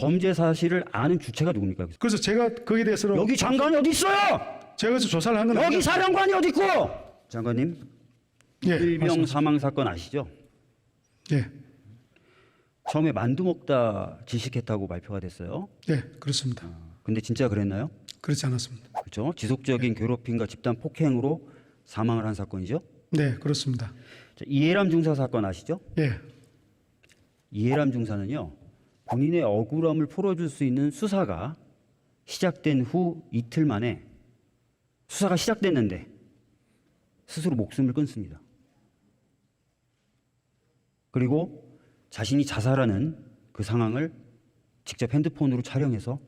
범죄 사실을 아는 주체가 누굽니까? 그래서 제가 거기에 대해서는 여기 장관이 어디 있어요? 제가 그래서 조사를 한 건 여기 아니에요. 사령관이 어디 있고? 장관님, 예, 일명. 사망 사건 아시죠? 예, 처음에 만두 먹다 질식했다고 발표가 됐어요. 예, 그렇습니다. 근데 진짜 그랬나요? 그렇지 않았습니다. 그렇죠? 지속적인 괴롭힘과 집단 폭행으로 사망을 한 사건이죠. 네, 그렇습니다. 자, 이해람 중사 사건 아시죠? 예, 이해람 중사는요 본인의 억울함을 풀어줄 수 있는 수사가 시작된 후 이틀 만에 수사가 시작됐는데 스스로 목숨을 끊습니다. 그리고 자신이 자살하는 그 상황을 직접 핸드폰으로 촬영해서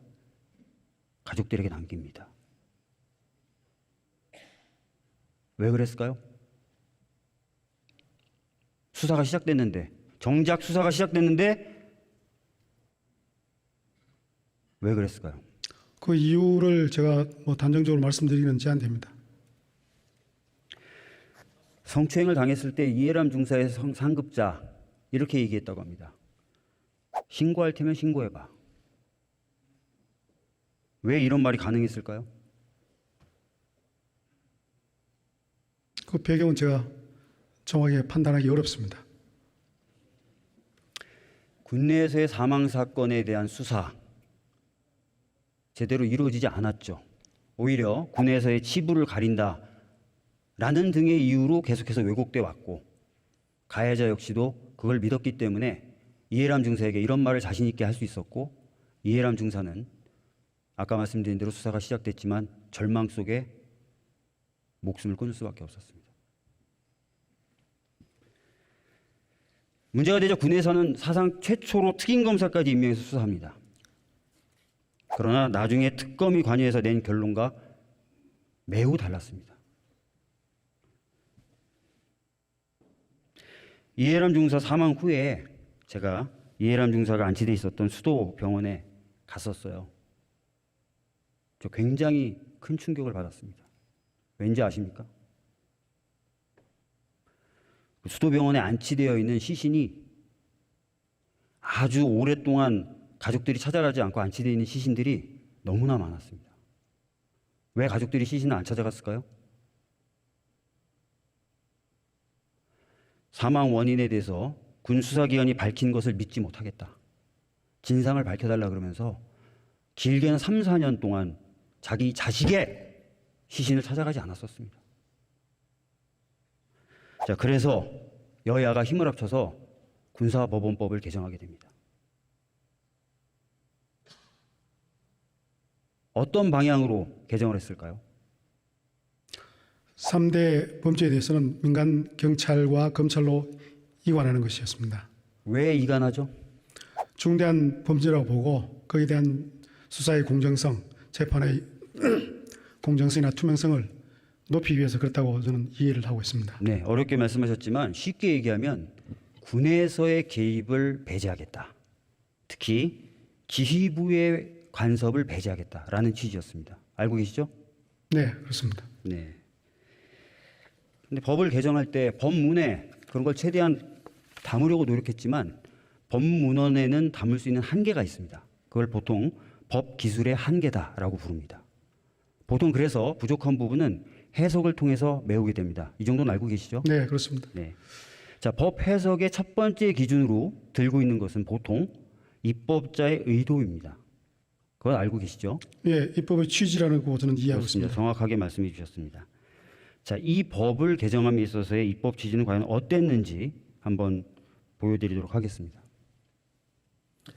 가족들에게 남깁니다. 왜 그랬을까요? 수사가 시작됐는데 정작 수사가 시작됐는데 왜 그랬을까요? 그 이유를 제가 뭐 단정적으로 말씀드리기는 제한됩니다. 성추행을 당했을 때 이해람 중사의 성- 상급자 이렇게 얘기했다고 합니다. 신고할 테면 신고해봐. 왜 이런 말이 가능했을까요? 그 배경은 제가 정확하게 판단하기 어렵습니다. 군내에서의 사망 사건에 대한 수사 제대로 이루어지지 않았죠. 오히려 군에서의 치부를 가린다 라는 등의 이유로 계속해서 왜곡돼 왔고 가해자 역시도 그걸 믿었기 때문에 이해람 중사에게 이런 말을 자신 있게 할 수 있었고 이해람 중사는 아까 말씀드린 대로 수사가 시작됐지만 절망 속에 목숨을 끊을 수밖에 없었습니다. 문제가 되자 군에서는 사상 최초로 특임 검사까지 임명해서 수사합니다. 그러나 나중에 특검이 관여해서 낸 결론과 매우 달랐습니다. 이해람 중사 사망 후에 제가 이해람 중사가 안치돼 있었던 수도 병원에 갔었어요. 저 굉장히 큰 충격을 받았습니다. 왠지 아십니까? 그 수도병원에 안치되어 있는 시신이 아주 오랫동안 가족들이 찾아가지 않고 안치되어 있는 시신들이 너무나 많았습니다. 왜 가족들이 시신을 안 찾아갔을까요? 사망 원인에 대해서 군 수사기관이 밝힌 것을 믿지 못하겠다. 진상을 밝혀달라 그러면서 길게는 3, 4년 동안 자기 자식의 시신을 찾아가지 않았었습니다. 자, 그래서 여야가 힘을 합쳐서 군사법원법을 개정하게 됩니다. 어떤 방향으로 개정을 했을까요? 3대 범죄에 대해서는 민간 경찰과 검찰로 이관하는 것이었습니다. 왜 이관하죠? 중대한 범죄라고 보고 거기에 대한 수사의 공정성, 재판의 공정성이나 투명성을 높이기 위해서 그렇다고 저는 이해를 하고 있습니다. 네, 어렵게 말씀하셨지만 쉽게 얘기하면 군에서의 개입을 배제하겠다. 특히 기휘부의 간섭을 배제하겠다라는 취지였습니다. 알고 계시죠? 네, 그렇습니다. 네. 근데 법을 개정할 때 법문에 그런 걸 최대한 담으려고 노력했지만 법문원에는 담을 수 있는 한계가 있습니다. 그걸 보통 법 기술의 한계다라고 부릅니다. 보통 그래서 부족한 부분은 해석을 통해서 메우게 됩니다. 이 정도는 알고 계시죠? 네, 그렇습니다. 네. 자, 법 해석의 첫 번째 기준으로 들고 있는 것은 보통 입법자의 의도입니다. 그걸 알고 계시죠? 예, 입법의 취지라고 저는 이해하고 그렇습니다. 있습니다. 정확하게 말씀해 주셨습니다. 자, 이 법을 개정함에 있어서의 입법 취지는 과연 어땠는지 한번 보여드리도록 하겠습니다.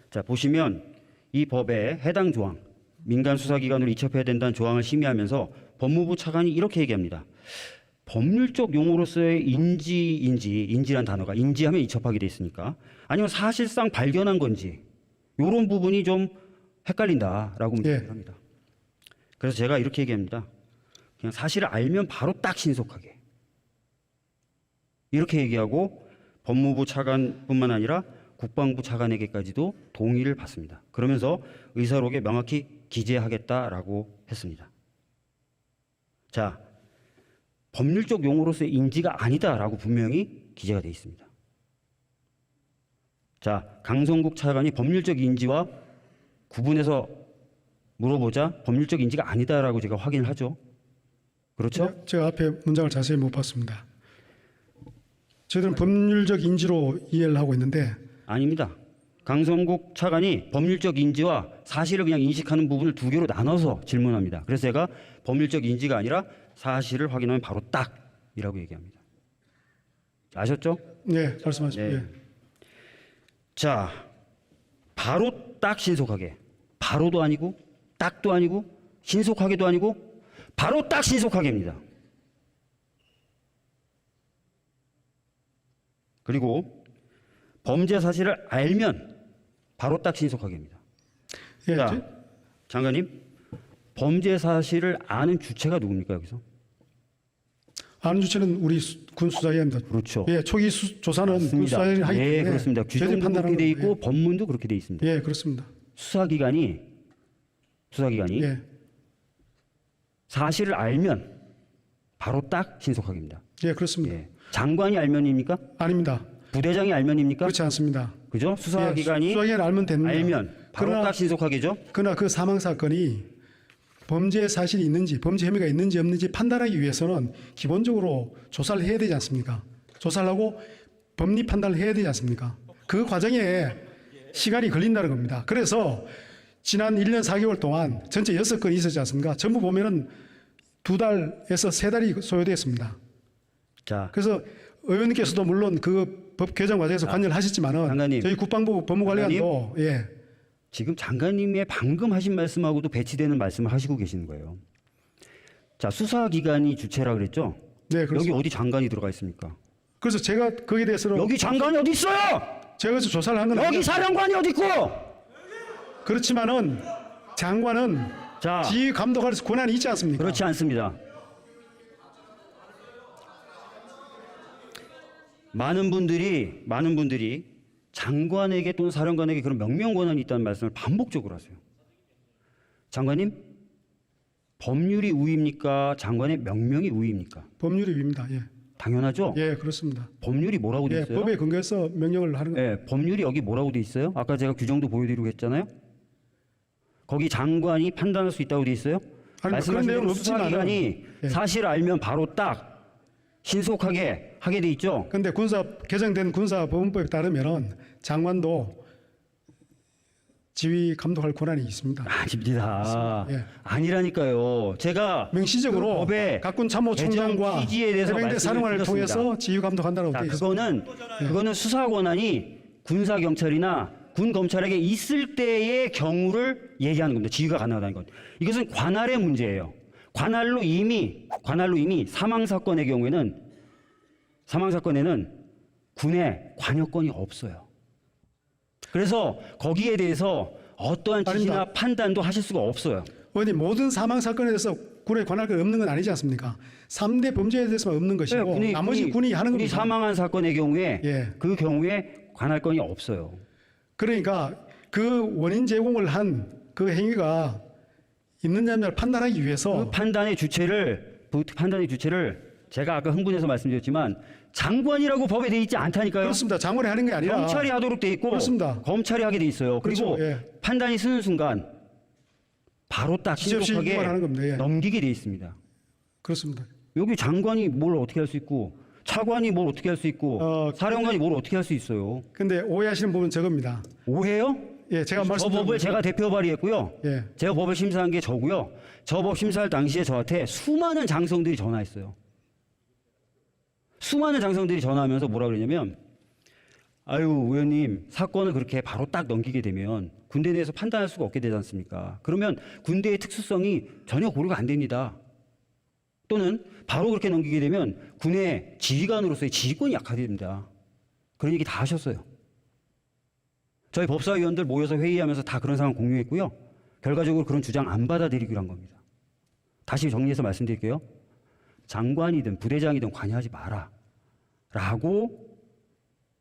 자, 보시면 이 법의 해당 조항, 민간 수사기관으로 이첩해야 된다는 조항을 심의하면서 법무부 차관이 이렇게 얘기합니다. 법률적 용어로서의 인지, 인지, 인지란 단어가 인지하면 이첩하게 돼 있으니까 아니면 사실상 발견한 건지 이런 부분이 좀 헷갈린다라고 예. 합니다. 그래서 제가 이렇게 얘기합니다. 그냥 사실을 알면 바로 딱 신속하게 이렇게 얘기하고 법무부 차관뿐만 아니라 국방부 차관에게까지도 동의를 받습니다. 그러면서 의사록에 명확히 기재하겠다라고 했습니다. 자, 법률적 용어로서의 인지가 아니다라고 분명히 기재가 되어 있습니다. 자, 강성국 차관이 법률적 인지와 구분해서 물어보자 법률적 인지가 아니다라고 제가 확인을 하죠. 그렇죠? 네, 제가 앞에 문장을 자세히 못 봤습니다. 저희들은 법률적 인지로 이해를 하고 있는데 아닙니다. 강성국 차관이 법률적 인지와 사실을 그냥 인식하는 부분을 두 개로 나눠서 질문합니다. 그래서 제가 법률적 인지가 아니라 사실을 확인하면 바로 딱이라고 얘기합니다. 아셨죠? 네 말씀하시죠. 네. 예. 자, 바로 딱 신속하게. 바로도 아니고 딱도 아니고 신속하게도 아니고 바로 딱 신속하게입니다. 그리고 범죄 사실을 알면 바로 딱 신속하게입니다. 예, 자, 저- 장관님, 범죄 사실을 아는 주체가 누굽니까 여기서? 아는 주체는 우리 수- 군 수사위입니다. 그렇죠. 예, 초기 수, 조사는 군 맞습니다. 수사위이 하기 때문에 예, 그렇습니다. 규정도 그렇게 돼. 있고 법문도 그렇게 돼 있습니다. 예, 그렇습니다. 수사기관이 수사기관이 예, 사실을 알면 바로 딱 신속하게입니다. 예, 그렇습니다. 예. 장관이 알면입니까? 아닙니다. 부대장이 알면입니까? 그렇지 않습니다. 그죠? 예, 수사기관이 수사기관 알면 됩니다. 알면 바로 그러나- 딱 신속하게죠. 그러나 그 사망 사건이 범죄 사실이 있는지 범죄 혐의가 있는지 없는지 판단하기 위해서는 기본적으로 조사를 해야 되지 않습니까? 조사를 하고 법리 판단을 해야 되지 않습니까? 그 과정에 시간이 걸린다는 겁니다. 그래서 지난 1년 4개월 동안 전체 6건이 있었지 않습니까? 전부 보면은 두 달에서 세 달이 소요됐습니다. 자, 그래서 의원님께서도 물론 그 법 개정 과정에서 관여를 하셨지만은 장관님. 저희 국방부 법무관리관도 예. 지금 장관님의 방금 하신 말씀하고도 배치되는 말씀을 하시고 계시는 거예요. 자, 수사기관이 주체라 그랬죠? 네, 여기 그렇습니다. 어디 장관이 들어가 있습니까? 그래서 제가 거기에 대해서는 여기 장관이 어디 있어요? 제가 그래서 조사를 한건 여기 사령관이 어디 있고? 그렇지만은 장관은 자, 지휘 감독할 권한이 있지 않습니까? 그렇지 않습니다. 많은 분들이 많은 분들이 장관에게 또는 사령관에게 그런 명령 권한이 있다는 말씀을 반복적으로 하세요. 장관님, 법률이 우위입니까? 장관의 명령이 우위입니까? 법률이 위입니다. 예, 당연하죠. 예 그렇습니다. 법률이 뭐라고 돼 예, 있어요? 법에 근거해서 명령을 하는 거. 예, 법률이 여기 뭐라고 돼 있어요? 아까 제가 규정도 보여드리고 했잖아요. 거기 장관이 판단할 수 있다고 돼 있어요. 아니, 말씀하신 그런 대로. 수사기관이 예. 사실을 알면 바로 딱 신속하게 하게 돼 있죠. 근데 군사 개정된 군사법원법에 따르면은 장관도 지휘 감독할 권한이 있습니다. 아닙니다. 예. 아니라니까요. 제가 명시적으로 그 법에 각군 참모총장과 취지에 대해서 해병대 말씀을 사령관을 드렸습니다. 통해서 지휘 감독한다고 자, 되어 있습니다. 그거는 그거는 수사 권한이 군사 경찰이나 군 검찰에게 있을 때의 경우를 얘기하는 겁니다. 지휘가 가능하다는 건. 이것은 관할의 문제예요. 관할로 이미 관할로 이미 사망 사건의 경우에는 사망 사건에는 군의 관여권이 없어요. 그래서 거기에 대해서 어떠한 지시나 아닙니다. 판단도 하실 수가 없어요. 의원님 모든 사망 사건에 대해서 군의 관할이 없는 건 아니지 않습니까? 3대 범죄에 대해서만 없는 것이고 네, 나머지 군이, 하는 군이 겁니다. 사망한 사건의 경우에 예. 그 경우에 관할권이 없어요. 그러니까 그 원인 제공을 한 그 행위가 있느냐 없느냐를 판단하기 위해서 그 판단의 주체를 그 판단의 주체를 제가 아까 흥분해서 말씀드렸지만 장관이라고 법에 돼 있지 않다니까요. 그렇습니다. 장관이 하는 게 아니라 경찰이 하도록 돼 있고 그렇습니다. 검찰이 하게 돼 있어요. 그리고 그렇죠. 예. 판단이 쓰는 순간 바로 딱 신속하게 겁니다. 예. 넘기게 돼 있습니다. 그렇습니다. 여기 장관이 뭘 어떻게 할 수 있고 차관이 뭘 어떻게 할 수 있고 어, 사령관이 뭘 어떻게 할 수 있어요. 근데 오해하시는 부분은 저겁니다. 오해요? 예, 제가 저 말씀 법을 제가 대표 발의했고요. 예. 제가 법을 심사한 게 저고요. 저 법 심사할 당시에 저한테 수많은 장성들이 전화했어요. 수많은 장성들이 전화하면서 뭐라 그러냐면 아유 의원님 사건을 그렇게 바로 딱 넘기게 되면 군대 내에서 판단할 수가 없게 되지 않습니까? 그러면 군대의 특수성이 전혀 고려가 안 됩니다. 또는 바로 그렇게 넘기게 되면 군의 지휘관으로서의 지휘권이 약화됩니다. 그런 얘기 다 하셨어요. 저희 법사위원들 모여서 회의하면서 다 그런 상황 공유했고요. 결과적으로 그런 주장 안 받아들이기로 한 겁니다. 다시 정리해서 말씀드릴게요. 장관이든 부대장이든 관여하지 마라. 라고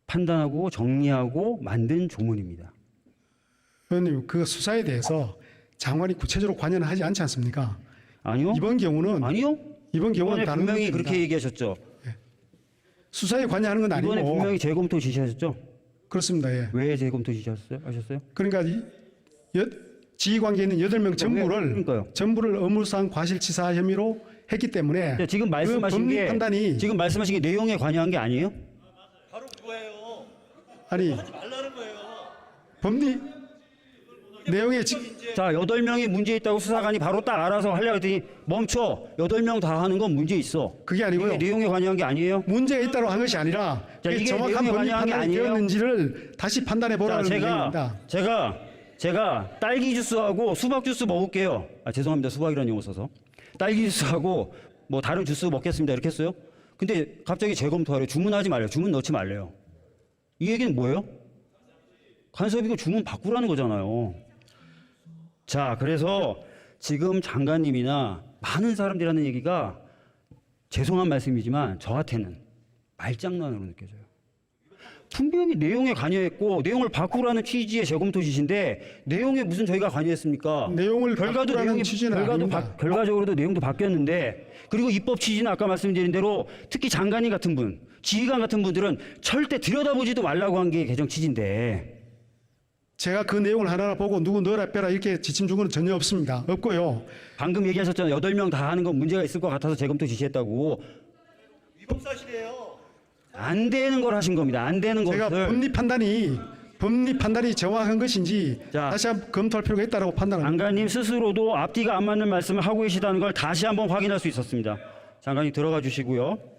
판단하고 정리하고 만든 조문입니다. 의원님 그 수사에 대해서 장관이 구체적으로 관여는 하지 않지 않습니까? 아니요? 이번 경우는 아니요? 이번 경우는 다른 분명히 문제입니다. 그렇게 얘기하셨죠. 수사에 관여하는 건 아니고 이번에 분명히 재검토 지시하셨죠. 그렇습니다. 예. 왜 재검토 지시하셨어요? 하셨어요? 그러니까 이, 여, 지휘관계 있는 여덟 명 전부를 그러니까요. 전부를 업무상 과실치사 혐의로 했기 때문에 근데 지금 말씀하신 그 법리 게 판단이 지금 말씀하신 게 내용에 관여한 게 아니에요? 바로 그거예요. 아니 말라는 거예요. 법리 내용에 지, 자, 여덟 명이 문제 있다고 수사관이 바로 딱 알아서 하려고 했더니 멈춰. 여덟 명 다 하는 건 문제 있어. 그게 아니고요. 이게 내용에 관여한 게 아니에요? 문제가 있다고 한 것이 아니라 자, 그게 이게 정확한 내용에 법리 관여한 게 판단이 아니에요? 되었는지를 다시 판단해 자, 보라는 제가 내용입니다. 제가 제가 딸기 주스하고 수박 주스 먹을게요. 아, 죄송합니다. 수박이라는 용어 써서. 딸기 주스하고 뭐 다른 주스 먹겠습니다. 이렇게 했어요. 근데 갑자기 재검토하래. 주문하지 말래요. 주문 넣지 말래요. 이 얘기는 뭐예요? 간섭이고 주문 바꾸라는 거잖아요. 자, 그래서 지금 장관님이나 많은 사람들이 하는 얘기가 죄송한 말씀이지만 저한테는 말장난으로 느껴져요. 분명히 내용에 관여했고 내용을 바꾸라는 취지의 재검토 지시인데 내용에 무슨 저희가 관여했습니까? 내용을 결과도 바꾸라는 내용이 취지는 결과도 아닙니다. 바, 결과적으로도 내용도 바뀌었는데 그리고 입법 취지는 아까 말씀드린 대로 특히 장관님 같은 분, 지휘관 같은 분들은 절대 들여다보지도 말라고 한 게 개정 취지인데 제가 그 내용을 하나하나 보고 누구 넣어라 빼라 이렇게 지침 준 건 전혀 없습니다. 없고요. 방금 얘기하셨잖아요. 여덟 명 다 하는 건 문제가 있을 것 같아서 재검토 지시했다고 위법 사실이에요. 안 되는 걸 하신 겁니다. 안 되는 제가 것을 법리 판단이 법리 판단이 정확한 것인지 자. 다시 한번 검토할 필요가 있다고 판단합니다. 장관님 스스로도 앞뒤가 안 맞는 말씀을 하고 계시다는 걸 다시 한번 확인할 수 있었습니다. 장관님 들어가 주시고요.